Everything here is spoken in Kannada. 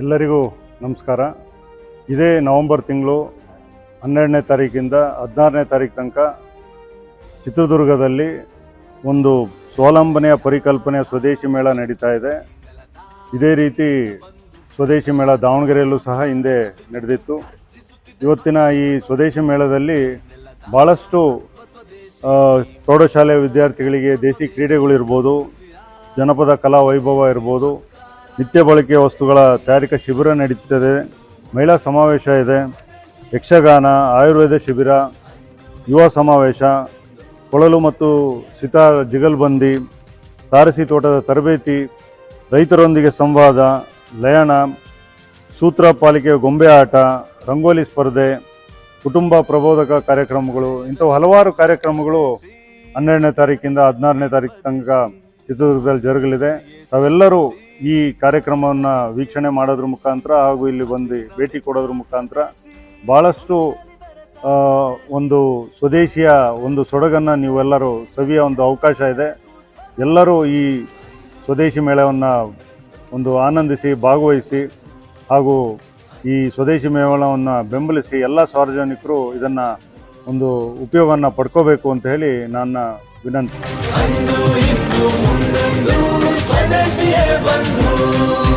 ಎಲ್ಲರಿಗೂ ನಮಸ್ಕಾರ. ಇದೇ ನವೆಂಬರ್ ತಿಂಗಳು ಹನ್ನೆರಡನೇ ತಾರೀಕಿಂದ ಹದಿನಾರನೇ ತಾರೀಕು ತನಕ ಚಿತ್ರದುರ್ಗದಲ್ಲಿ ಒಂದು ಸ್ವಾವಲಂಬನೆಯ ಪರಿಕಲ್ಪನೆಯ ಸ್ವದೇಶಿ ಮೇಳ ನಡೀತಾ ಇದೆ. ಇದೇ ರೀತಿ ಸ್ವದೇಶಿ ಮೇಳ ದಾವಣಗೆರೆಯಲ್ಲೂ ಸಹ ಹಿಂದೆ ನಡೆದಿತ್ತು. ಇವತ್ತಿನ ಈ ಸ್ವದೇಶಿ ಮೇಳದಲ್ಲಿ ಭಾಳಷ್ಟು ಪ್ರೌಢಶಾಲೆಯ ವಿದ್ಯಾರ್ಥಿಗಳಿಗೆ ದೇಸಿ ಕ್ರೀಡೆಗಳಿರ್ಬೋದು ಜನಪದ ಕಲಾ ವೈಭವ ಇರ್ಬೋದು ನಿತ್ಯ ಬಳಕೆಯ ವಸ್ತುಗಳ ತಯಾರಿಕಾ ಶಿಬಿರ ನಡೀತದೆ. ಮಹಿಳಾ ಸಮಾವೇಶ ಇದೆ. ಯಕ್ಷಗಾನ, ಆಯುರ್ವೇದ ಶಿಬಿರ, ಯುವ ಸಮಾವೇಶ, ಕೊಳಲು ಮತ್ತು ಸಿತಾರ್ ಜಿಗಲ್ಬಂದಿ, ತಾರಸಿ ತೋಟದ ತರಬೇತಿ, ರೈತರೊಂದಿಗೆ ಸಂವಾದ, ಲಯಣ, ಸೂತ್ರ ಪಾಲಿಕೆ ಗೊಂಬೆ ಆಟ, ರಂಗೋಲಿ ಸ್ಪರ್ಧೆ, ಕುಟುಂಬ ಪ್ರಬೋಧಕ ಕಾರ್ಯಕ್ರಮಗಳು ಇಂಥವು ಹಲವಾರು ಕಾರ್ಯಕ್ರಮಗಳು ಹನ್ನೆರಡನೇ ತಾರೀಕಿಂದ ಹದಿನಾರನೇ ತಾರೀಕು ತನಕ ಚಿತ್ರದುರ್ಗದಲ್ಲಿ ಜರುಗಲಿದೆ. ತಾವೆಲ್ಲರೂ ಈ ಕಾರ್ಯಕ್ರಮವನ್ನು ವೀಕ್ಷಣೆ ಮಾಡೋದ್ರ ಮುಖಾಂತರ ಹಾಗೂ ಇಲ್ಲಿ ಬಂದು ಭೇಟಿ ಕೊಡೋದ್ರ ಮುಖಾಂತರ ಭಾಳಷ್ಟು ಒಂದು ಸ್ವದೇಶಿಯ ಒಂದು ಸೊಡಗನ್ನು ನೀವೆಲ್ಲರೂ ಸವಿಯ ಒಂದು ಅವಕಾಶ ಇದೆ. ಎಲ್ಲರೂ ಈ ಸ್ವದೇಶಿ ಮೇಳವನ್ನು ಒಂದು ಆನಂದಿಸಿ, ಭಾಗವಹಿಸಿ ಹಾಗೂ ಈ ಸ್ವದೇಶಿ ಮೇಳವನ್ನು ಬೆಂಬಲಿಸಿ ಎಲ್ಲ ಸಾರ್ವಜನಿಕರು ಇದನ್ನು ಒಂದು ಉಪಯೋಗವನ್ನು ಪಡ್ಕೋಬೇಕು ಅಂತ ಹೇಳಿ ನನ್ನ ವಿನಂತಿ. ಅಂದು ಇದ್ದು ಮುಂದೆಂದು ಸ್ವದೇಶಿಯೇ ಬಂದು